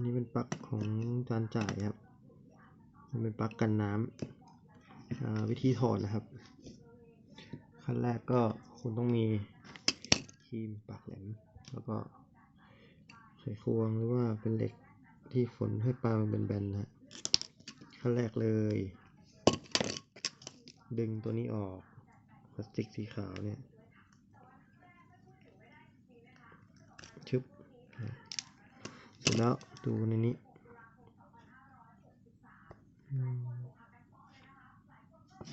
นนี้เป็นปลั๊กของจานจ่ายครับ มันเป็นปลั๊กกันน้ำอ่าวิธีถอดนะครับ ขั้นแรกก็คุณต้องมีครีมปากแหลม แล้วก็ไขควงหรือว่าเป็นเหล็กที่ฝนให้ปลามันเป็นแบนๆนะขั้นแรกเลย ดึงตัวนี้ออกพลาสติกสีขาวเนี่ยชึบเสร็จแล้ว ดูในนี้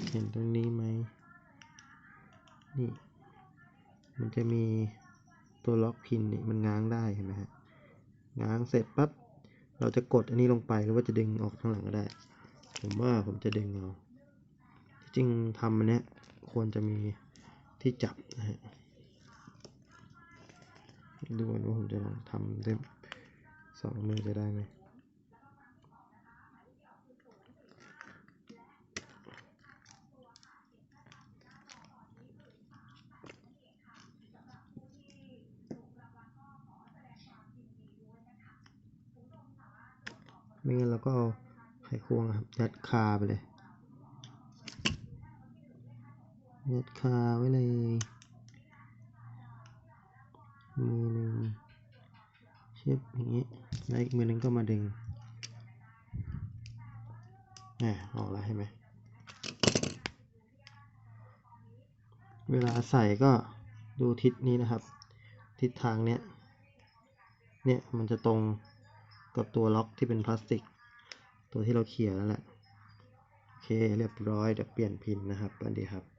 เห็นตรงนี้ไหม นี่ มันจะมีตัวล็อกพินนี่มันง้างได้เห็นไหมฮะ ง้างเสร็จปั๊บ เราจะกดอันนี้ลงไปหรือว่าจะดึงออกข้างหลังก็ได้ ผมว่าผมจะดึงเอา ที่จริงทำอันเนี้ยควรจะมีที่จับนะฮะ ดูว่าผมจะลองทำด้วย สองมือจะได้ไหมไม่งั้นเราก็เอาไขควงครับยัดคาไปเลยยัดคาไว้เลยมือหนึ่งเชือบอย่างนี้ แล้วอีกมือนึงก็มาดึงแหมออกแล้วเห็นไหม เวลาใส่ก็ดูทิศนี้นะครับ ทิศทางเนี้ย เนี่ยมันจะตรงกับตัวล็อกที่เป็นพลาสติก ตัวที่เราเขี่ยแล้วแหละ โอเคเรียบร้อยเดี๋ยวเปลี่ยนพินนะครับสวัสดีครับ